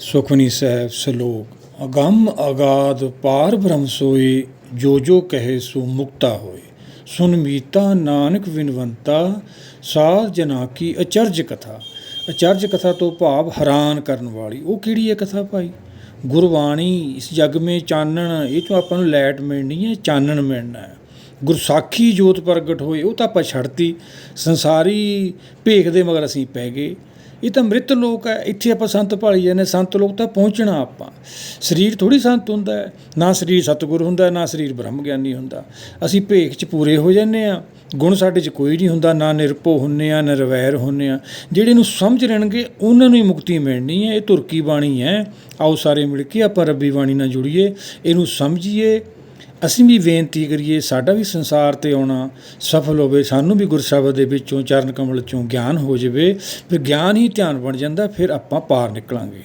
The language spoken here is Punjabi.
ਸੁਖਨੀ ਸਾਹਿਬ ਸ਼ਲੋਕ, ਅਗੰਮ ਅਗਾਧ ਪਾਰ ਬ੍ਰਹਮ ਸੋਈ, ਜੋ ਜੋ ਕਹੇ ਸੋ ਮੁਕਤਾ ਹੋਏ। ਸੁਨ ਮੀਤਾ ਨਾਨਕ ਵਿਨਵੰਤਾ, ਸਾਧ ਜਨਾ ਕੀ ਅਚਰਜ ਕਥਾ। ਅਚਰਜ ਕਥਾ ਤੋਂ ਭਾਵ ਹੈਰਾਨ ਕਰਨ ਵਾਲੀ। ਉਹ ਕਿਹੜੀ ਹੈ ਕਥਾ ਭਾਈ? ਗੁਰਬਾਣੀ, ਇਸ ਜਗ ਮੇ ਚਾਨਣ, ਇਹ ਤੋਂ ਆਪਾਂ ਨੂੰ ਲੈਟ ਮਿਲਣੀ ਹੈ, ਚਾਨਣ ਮਿਲਣਾ ਹੈ। ਗੁਰਸਾਖੀ ਜੋਤ ਪ੍ਰਗਟ ਹੋਏ, ਉਹ ਤਾਂ ਆਪਾਂ ਛੱਡਤੀ। ਸੰਸਾਰੀ ਭੇਖ ਦੇ ਮਗਰ ਅਸੀਂ ਪੈ ਗਏ। ਇਹ ਤਾਂ ਮ੍ਰਿਤ ਲੋਕ ਹੈ, ਇੱਥੇ ਆਪਾਂ ਸੰਤ ਭਾਲੀ ਜਾਂਦੇ ਸੰਤ ਲੋਕ ਤਾਂ ਪਹੁੰਚਣਾ ਆਪਾਂ। ਸਰੀਰ ਥੋੜੀ ਸੰਤ ਹੁੰਦਾ ਹੈ। ਨਾ ਸਰੀਰ ਸਤਿਗੁਰ ਹੁੰਦਾ, ਨਾ ਸਰੀਰ ਬ੍ਰਹਮ ਗਿਆਨੀ ਹੁੰਦਾ। ਅਸੀਂ ਭੇਖ 'ਚ ਪੂਰੇ ਹੋ ਜਾਂਦੇ ਆ ਗੁਣ ਸਾਡੇ 'ਚ ਕੋਈ ਨਹੀਂ ਹੁੰਦਾ, ਨਾ ਨਿਰਭਉ ਹੁੰਨੇ ਆ ਨਿਰਵੈਰ ਹੁੰਨੇ ਆ ਜਿਹੜੇ ਨੂੰ ਸਮਝ ਲੈਣਗੇ, ਉਹਨਾਂ ਨੂੰ ਹੀ ਮੁਕਤੀ ਮਿਲਣੀ ਹੈ। ਇਹ ਤੁਰਕੀ ਬਾਣੀ ਹੈ। ਆਓ ਸਾਰੇ ਮਿਲ ਕੇ ਆਪਾਂ ਰੱਬੀ ਬਾਣੀ ਨਾਲ ਜੁੜੀਏ। ਇਹਨੂੰ ਸਮਝੀਏ। ਅਸੀਂ ਵੀ ਬੇਨਤੀ ਕਰੀਏ, ਸਾਡਾ ਵੀ ਸੰਸਾਰ ਤੇ ਆਉਣਾ ਸਫਲ ਹੋਵੇ, ਸਾਨੂੰ ਵੀ ਗੁਰਸ਼ਬਦ ਦੇ ਵਿੱਚੋਂ ਚਰਨ ਕਮਲ ਚੋਂ ਗਿਆਨ ਹੋ ਜਾਵੇ, ਫਿਰ ਗਿਆਨ ਹੀ ਧਿਆਨ ਬਣ ਜਾਂਦਾ, ਫਿਰ ਆਪਾਂ ਪਾਰ ਨਿਕਲਾਂਗੇ।